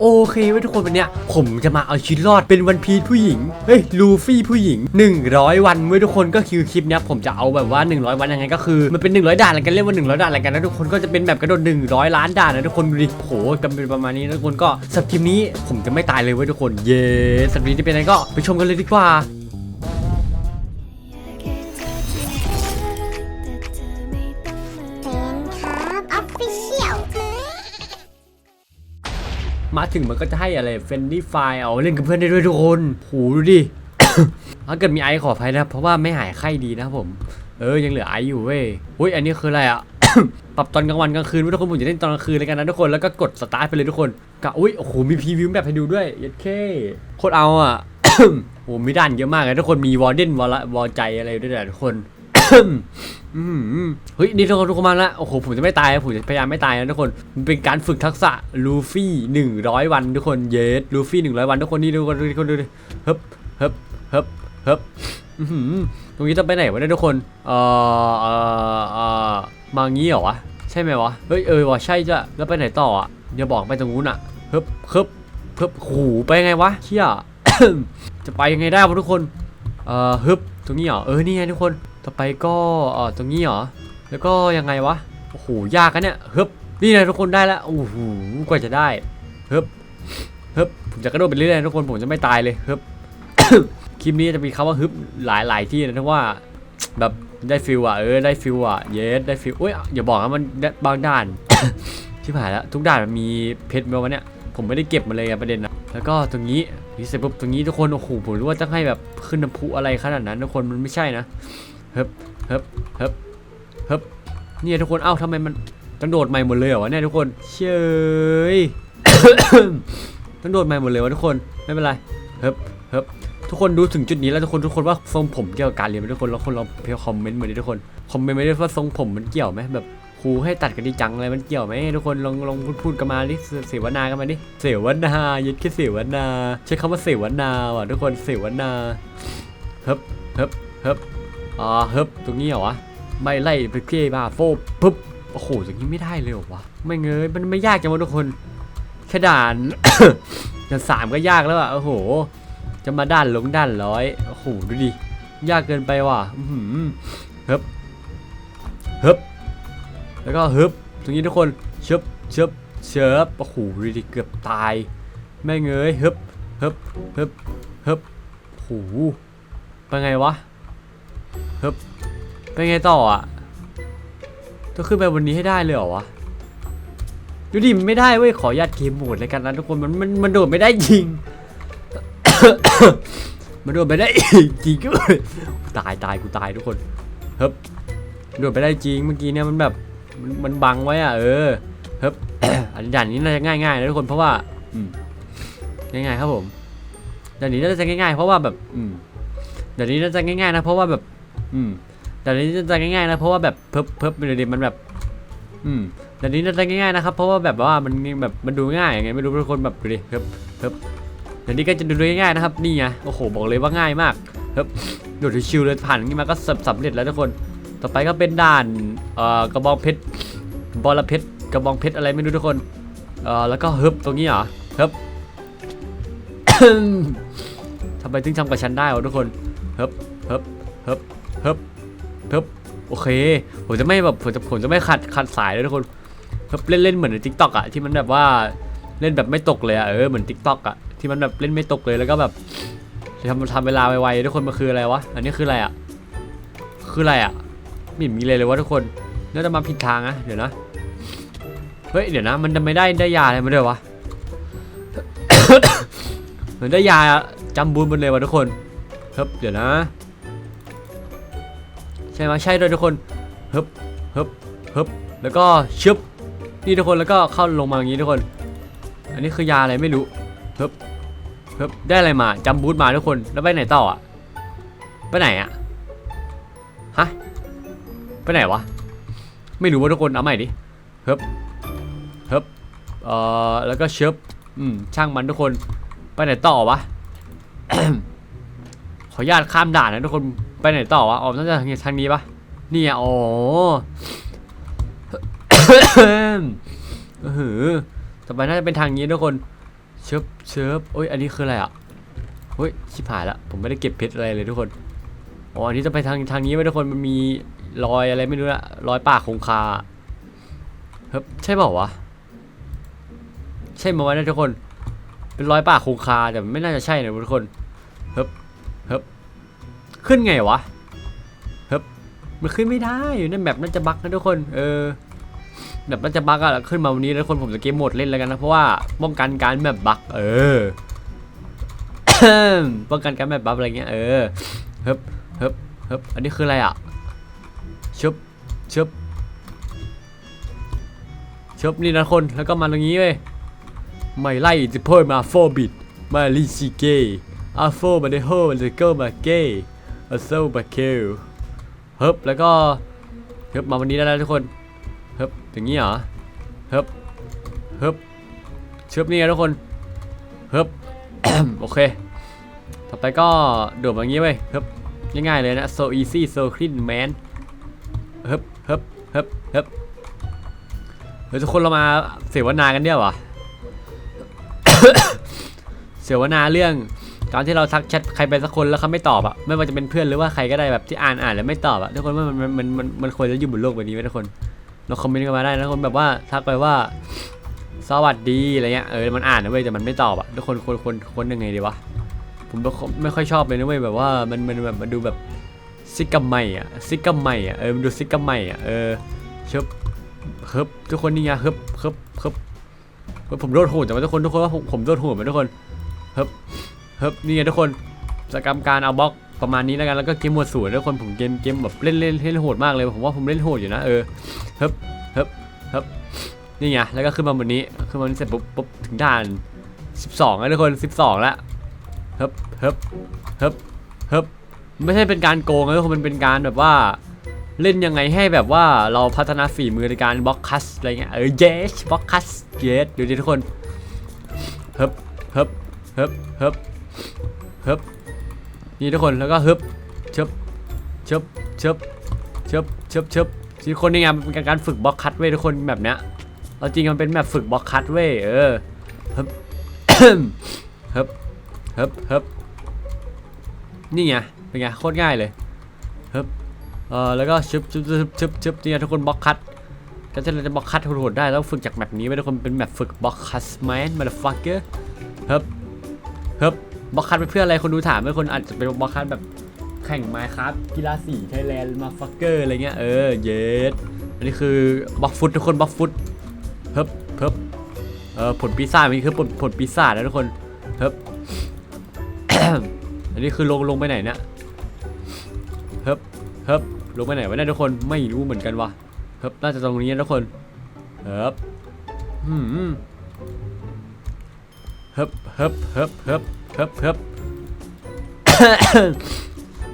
โอเคไว้ทุกคนวันเนี้ยผมจะมาเอาชีวิตรอดเป็นวันพีชผู้หญิง เฮ้ยลูฟี่ผู้หญิง 100 วันไว้ทุกคนก็คือคลิปเนี้ยผมจะเอาแบบว่า 100 วันยังไงก็คือ มันเป็น 100 ด่านอะไรกันเรียกว่า 100 ด่านอะไรกันนะทุกคนก็จะเป็นแบบกระโดด100 ล้านด่านนะทุกคนดูดิโหกันเป็นประมาณนี้ทุกคนก็สับคลิปนี้ผมจะไม่ตายเลยไว้ทุกคน เย้สับคลิปนี้เป็นไงก็ไปชมกันเลยดีกว่า มาถึงมันก็จะให้อะไรเฟนดี้ไฟเอาเล่นกับเพื่อนได้ด้วยทุกคนโหดูดิ ถ้าเกิดมีไอขออภัยนะเพราะว่าไม่หายไข้ดีนะผม เออยังเหลือไออยู่เว้ยอุ้ยอันนี้คืออะไรอะ ปรับตอนกลางวันกลางคืนทุกคนผมจะเล่นตอนกลางคืนเลยกันนะทุกคนแล้วก็กดสตาร์ทไปเลยทุกคนกะอุ้ยโอ้โหมีพรีวิวแบบให้ดูด้วยยัดเคโคตรเอาอะโอ้โหมีด่านเยอะมากเลยทุกคนมีวอร์เดนวอลวอลใจอะไรด้วยนะทุกคน เฮ้ยนี่ทุกคนทุกคนมาแล้วโอ้โหผมจะไม่ตายนะผมจะพยายามไม่ตายนะทุกคนมันเป็นการฝึกทักษะลูฟี่หนึ่งร้อยวันทุกคนเยสลูฟี่หนึ่งร้อยวันทุกคนนี่ทุกคนทุกคนดูดิฮึบฮึบฮึบฮึบตรงนี้ต้องไปไหนวะเนี่ยทุกคนเอ่อเอ่อเอ่อมางี้เหรอวะใช่ไหมวะเฮ้ยเออวะใช่จ้ะแล้วไปไหนต่ออะอย่าบอกไปตรงนู้นอะฮึบฮึบฮึบหูไปไงวะเชี่ยจะไปยังไงได้วะทุกคนเอ่อฮึบตรงนี้เหรอเออนี่ไงทุกคน ต่อไปก็เออตรงนี้เหรอ แล้วก็ยังไงวะ โอ้โห ยากกันเนี่ยฮึบนี่นะทุกคนได้แล้ว โอ้โห กว่าจะได้ฮึบฮึบผมจะกระโดดไปเรื่อยๆทุกคน ผมจะไม่ตายเลยฮึบคลิปนี้จะมีคำว่าฮึบหลายๆที่นะเพราะว่า แบบได้ฟิลอะ เออ ได้ฟิลอะ เยส ได้ฟิลอุ้ยอย่าบอกนะมันบางด่าน ที่ผ่านแล้ว ทุกด่านมันมีเพชรไหมวะเนี่ยผมไม่ได้เก็บมาเลยอะประเด็นนะแล้วก็ตรงนี้นี่เสร็จปุ๊บตรงนี้ทุกคน โอ้โห ผมรู้ว่าจะให้แบบขึ้นน้ำพุอะไรขนาดนั้นทุกคน มันไม่ใช่นะ ฮ้บเฮ้บเฮ้บเฮ้บเนี่ยทุกคน เอ้าทำไมมันต้องโดดใหม่หมดเลยเหรอวะเนี่ยทุกคน เชยต้องโดดใหม่หมดเลยวะทุกคน ไม่เป็นไรเฮ้บเฮ้บทุกคนดูถึงจุดนี้แล้วทุกคนทุกคนว่าทรงผมเกี่ยวกับการเรียนไหมทุกคนแล้วคนลองเพียคอมเมนต์มาดิทุกคน คอมเมนต์มาดิว่าทรงผมมันเกี่ยวไหมแบบครูให้ตัดกันดีจังอะไรมันเกี่ยวไหมทุกคนลองลองพูดพูดกันมาดิเสวนากันมาดิเสวนายึดแค่เสวนา ใช้คำว่าเสวนาว่ะทุกคนเสวนาเฮ้บเฮ้บเฮ้บ อ่าเฮ้บตรงนี้เหรอวะไม่ไล่ไปเก้มาโฟบปุ๊บโอ้โหอย่างนี้ไม่ได้เลยเหรอวะไม่เงยมันไม่ยากจังวะทุกคนแค่ด่านด่านสามก็ยากแล้วอะโอ้โห จะมาด้านลงด้านร้อยโอ้โหดูดิยากเกินไปว่ะเฮ้บเฮ้บแล้วก็เฮ้บตรงนี้ทุกคนเชิบเชิบเชิบโอ้โหดูดิเกือบตายไม่เงยเฮ้บเฮ้บเฮ้บเฮ้บโอ้โหเป็นไงวะ ฮึบเป็นไงต่ออะต้องขึ้นไปวันนี้ให้ได้เลยเหรอวะดูดิมันไม่ได้เว้ยขออนุญาตเกมโหมดเลยกันนะทุกคนมันมันมันโดดไม่ได้จริง มันโดดไม่ได้จริงก็ตายตายกูตายทุกคนฮึบโดดไปได้จริงเมื่อกี้เนี่ยมันแบบมันมันบังไว้อะเออฮึบอันด่านนี้น่าจะง่ายๆนะทุกคนเพราะว่าอืมง่ายๆครับผมด่านนี้น่าจะง่ายๆเพราะว่าแบบอืมด่านนี้น่าจะง่ายๆนะเพราะว่าแบบ อืมแต่นี้จะง่ายๆนะเพราะว่าแบบเพิบเพิบเดี๋ยวมันแบบ อืมแต่นี้จะง่ายๆนะครับเพราะว่าแบบว่ามันแบบมันดูง่ายไงไม่รู้ทุกคนแบบดูดิเพิบเพิบเดี๋ยวนี้ก็จะดูง่ายๆนะครับนี่ไงโอ้โหบอกเลยว่าง่ายมากเพิบโดดชิวเลยผ่านงนี้มาก็สำเร็จแล้วทุกคน ต่อไปก็เป็นด่านเอ่อกระบองเพชรบอลเพชรกระบองเพชรอะไรไม่รู้ทุกคนเอ่อแล้วก็เฮิบตรงนี้เหรอเฮิบทำไมถึงทำกับฉันได้วะทุกคนเฮิบเฮิบเฮิบ พิบเพิบโอเค ผมจะไม่แบบผมจะผมจะไม่ขัดขัดสายเลยทุกคนเพิบเล่นเล่นเหมือนในทิกตอกอะที่มันแบบว่าเล่นแบบไม่ตกเลยอะเออเหมือนทิกตอกอะที่มันแบบเล่นไม่ตกเลยแล้วก็แบบทำทำเวลาไวๆทุกคนมันคืออะไรวะอันนี้คืออะไรอะคืออะไรอะไม่มีเลยเลยวะทุกคนน่าจะมาผิดทางนะเดี๋ยวนะเฮ้ยเดี๋ยวนะ มันจะไม่ได้ได้ยาอะไรมาด้วยวะเหมือนได้ยาจำบูนบนเลยวะทุกคนเฮ้ยเดี๋ยวนะ ใช่ไหมใช่ด้วยทุกคนฮึบฮึบฮึบแล้วก็ชึบนี่ทุกคนแล้วก็เข้าลงมาอย่างนี้ทุกคน อันนี้คือยาอะไรไม่รู้ฮึบฮึบได้อะไรมาจำบูทมาทุกคนแล้วไปไหนต่ออะไปไหนอะฮะไปไหนวะไม่รู้ว่าทุกคนเอาใหม่ดิฮึบฮึบเอ่อแล้วก็ชึบอืมช่างมันทุกคนไปไหนต่อวะขออนุญาตข้ามด่านนะทุกคน ไปไหนต่อวะ อ๋อน่าจะทางนี้ทางนี้ปะนี่อะอ๋อเออต่อไปน่าจะเป็นทางนี้ทุกคน เชิบเชิบโอ้ย อันนี้คืออะไรอะเฮ้ย ชิบหายละ ผมไม่ได้เก็บเพชรอะไรเลยทุกคน อ๋อ อันนี้จะไปทางทางนี้ไว้ทุกคน มันมีรอยอะไรไม่รู้ละรอยปากคงคาเฮ้ยใช่เปล่าวะ ใช่ไหมวะนี่ทุกคน เป็นรอยปากคงคาแต่ไม่น่าจะใช่นะทุกคนเฮ้ยเฮ้ย ขึ้นไงวะเฮ้ยมันขึ้นไม่ได้อยู่ในแบบน่าจะบั๊กนะทุกคน เออแบบน่าจะบั๊กอะขึ้นมาวันนี้แล้วทุกคนผมจะเกมหมดเล่นแล้วกันนะเพราะว่าป้องกันการแบบบั๊กเออป้องกันการแบบบั๊กอะไรเงี้ยเออเฮ้ยเฮ้ยเฮ้ยอันนี้คืออะไรอะชุบชุบชุบนี่นะคนแล้วก็มาตรงนี้เว้ยไม่ไล่จะเพิ่มมาโฟบิดมาลิซิเกอาโฟมาเดโฮมาเดโกมาเก อาโซมาเคลเฮิบแล้วก็เฮิบมาวันนี้ได้แล้วทุกคนเฮิบอย่างนี้เหรอเฮิบเฮิบเชิบนี่ไงทุกคนเฮิบโอเค ต่อไปก็โดดมาอย่างนี้เว้ยเฮิบง่ายๆเลยนะ so easy so clean man เฮิบเฮิบเฮิบเฮิบเฮ้ยทุกคนเรามาเสวนากันเดียววะเสวนาเรื่อง การที่เราทักแชทใครไปสักคนแล้วเขาไม่ตอบอะไม่ว่าจะเป็นเพื่อนหรือว่าใครก็ได้แบบที่อ่านอ่านแล้วไม่ตอบอะทุกคนว่ามันมันมันมันมันควรจะอยู่บนโลกใบบนี้ไหมทุกคนเราคอมเมนต์กันมาได้นะทุกคนแบบว่าทักไปว่า สวัสดีอะไรเงี้ยเออมันอ่านนะเว้ยแต่มันไม่ตอบอะทุกคนควรควรควรยังไงดีวะผมไม่ค่อยชอบเลยนะเว้ยแบบว่ามันมันแบบมันดูแบบซิกกัมใหม่อะซิกกัมใหม่อะเออมันดูซิกกัมใหม่อะเออเชิบเฮิบทุกคนนี่ไงเฮิบเฮิบเฮิบเฮ้ยผมโดนโหดแต่ว่าทุกคนทุกคนว่าผมผมโดนโหดไหมทุกคนเฮ้ย เฮ้ยนี่ไงทุกคนสกรรมการเอาบล็อกประมาณนี้แล้วกันแล้วก็เกมหมวดศูนย์ทุกคนผมเกมเกมแบบเล่นเล่นเล่นโหดมากเลยผมว่าผมเล่นโหดอยู่นะเออเฮ้ยเฮ้ยเฮ้ยนี่ไงแล้วก็ขึ้นมาบนนี้ขึ้นมาบนนี้เสร็จปุ๊บปุ๊บถึงด่าน 12แล้วทุกคน12แล้วเฮ้ยเฮ้ยเฮ้ยเฮ้ยไม่ใช่เป็นการโกงนะทุกคนมันเป็นการแบบว่าเล่นยังไงให้แบบว่าเราพัฒนาฝีมือในการบล็อกคัสอะไรเงี้ยเออ yes บล็อกคัส yes ดูดิทุกคนเฮึบเฮึบเฮึบเฮึบเฮึบนี่ทุกคนแล้วก็ฮึบเชบเชบเชบเชบเชบเชบทุกคนนี่ไงมันเป็นการฝึกบล็อกคัทเว้ยทุกคนแบบเนี้ยเอาจริงมันเป็นแบบฝึกบล็อกคัทเว้ยเออฮึบฮึบฮึบฮึบนี่ไงเป็นไงโคตรง่ายเลยฮึบเออแล้วก็ชึบชึบชึบชึบชึบนี่ยทุกคนบล็อกคัทถ้าเราจะบล็อกคัทโหดๆได้ต้องฝึกจากแบบนี้ไว้ทุกคนเป็นแบบฝึกบล็อกคัทแมนมาเดฟักเกอร์ฮ้บฮ้บ บล็อกคัทไปเพื่ออะไรคนดูถามไม่คนอาจจะเป็นบล็อกคัทแบบแข่งไมค์ครับกีฬาสีไทยแลนด์มาฟักเกอร์อะไรเงี้ยเออเยสอันนี้คือบล็อกฟุตทุกคนบล็อกฟุตเฮ้บเฮ้บเออผลปีศาจมันคือผลผลปีศาจนะทุกคนเฮ้บอันนี้คือลงลงไปไหนเนี่ยเฮ้บเฮ้บลงไปไหนวะเนี่ยทุกคนไม่รู้เหมือนกันวะเฮ้บน่าจะตรงนี้นะทุกคนเฮ้บอืมเฮ้บเฮ้บเฮ้บเฮ้บ เฮ้บเฮ้บ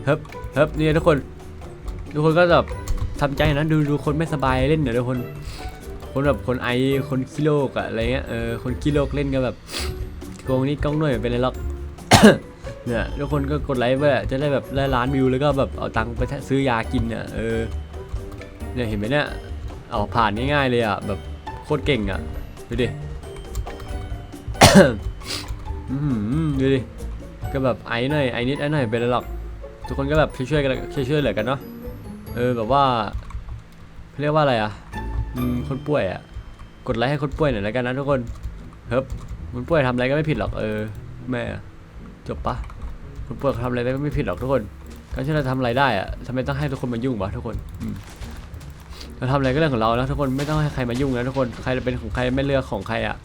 เฮ้บเฮ้บนี่ยทุกคน ทุกคนก็แบบทำใจนะดูดูคนไม่สบายเล่นเดี๋ยวทุกคน คนแบบคนไอคนขี้โรคอะอะไรเงี้ยเออคนขี้โรคเล่นกันแบบโกงนี่กล้องหน่อยเป็นไรหรอกเนี่ยทุกคนก็กดไลค์ไปอะจะได้แบบได้ล้านวิวแล้วก็แบบเอาตังค์ไปซื้อยากินเนี่ยเออเนี่ยเห็นไหมเนี่ยเอาผ่านง่ายๆเลยอะแบบโคตรเก่งอะดูดิ อื้อหือดูดิ ก็แบบไอ้หน่อยไอ้นิดไอ้หน่อยเป็นไรหรอก ทุกคนก็แบบช่วยๆกันช่วยๆเหลือกันเนาะ เออแบบว่าเขาเรียกว่าอะไรอะอืมคนป่วยอะ กดไลค์ให้คนป่วยหน่อยแล้วกันนะทุกคนเฮ้ยคนป่วยทำอะไรก็ไม่ผิดหรอกเออแม่จบปะคนป่วยเขาทำอะไรได้ไม่ผิดหรอกทุกคน การที่เราทำอะไรได้อะทำไมต้องให้ทุกคนมายุ่งวะทุกคนอืมเราทำอะไรก็เรื่องของเราแล้วทุกคนไม่ต้องให้ใครมายุ่งนะทุกคนใครจะเป็นของใครไม่เลือกของใครอะ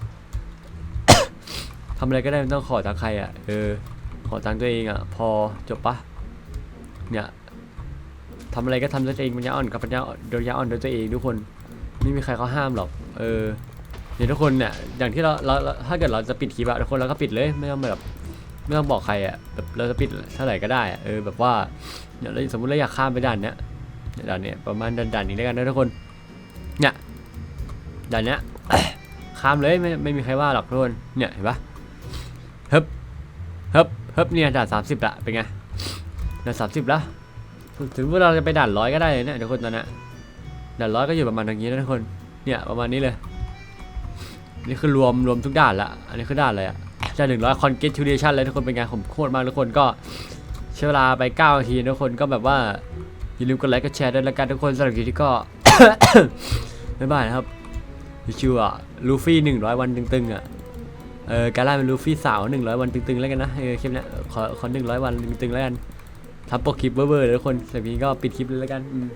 ทำอะไรก็ได้ไม่ต้องขอจากใครอะเออขอจากตัวเองอะพอจบปะเนี่ยทำอะไรก็ทำด้วยตัวเองปัญญาอ่อนกับปัญญาโดยญาอ่อนโดยตัวเองทุกคนไม่มีใครเขาห้ามหรอกเออเดี๋ยวทุกคนเนี่ยอย่างที่เราเราถ้าเกิดเราจะปิดคลิปอะทุกคนเราก็ปิดเลยไม่ต้องแบบไม่ต้องบอกใครอะแบบเราจะปิดเท่าไหร่ก็ได้อะเออแบบว่าเนี่ยเราสมมติเราอยากข้ามไปด่านเนี้ยเนี่ยด่านเนี้ยประมาณด่านด่านนี้แล้วกันนะทุกคนเนี่ยด่านเนี้ยข้ามเลยไม่ไม่มีใครว่าหรอกทุกคนเนี่ยเห็นปะ เฮ้บเฮ้บเฮ้บเนี่ยด่านสามสิบละเป็นไงด่านสามสิบแล้วถึงว่าเราจะไปด่านร้อยก็ได้เลยเนี่ยทุกคนตอนนี้ด่านร้อยก็อยู่ประมาณอย่างนี้นะทุกคนเนี่ยประมาณนี้เลยนี่คือรวมรวมทุกด่านละอันนี้คือด่านอะไรอะจะหนึ่งร้อย congratulation เลยทุกคนเป็นไงผมโคตรมากทุกคนก็ใช้เวลาไป9นาทีทุกคนก็แบบว่าอย่าลืมกดไลค์กดแชร์ด้วยละกันทุกคนสำหรับคลิปนี้ก็บ๊ายบายนะครับชิวๆอะลูฟี่หนึ่งร้อยวันตึงๆอะ เออการ่าเป็นลูฟี่สาวหนึ่งร้อยวันตึงๆแล้วกันนะเออคลิปเนี้ยขอขอหนึ่งร้อยวันตึงๆแล้วกันทำโปรคลิปเบอร์ๆเลยทุกคนสำหรับคลิปนี้ก็ปิดคลิปเลยแล้วกันอืม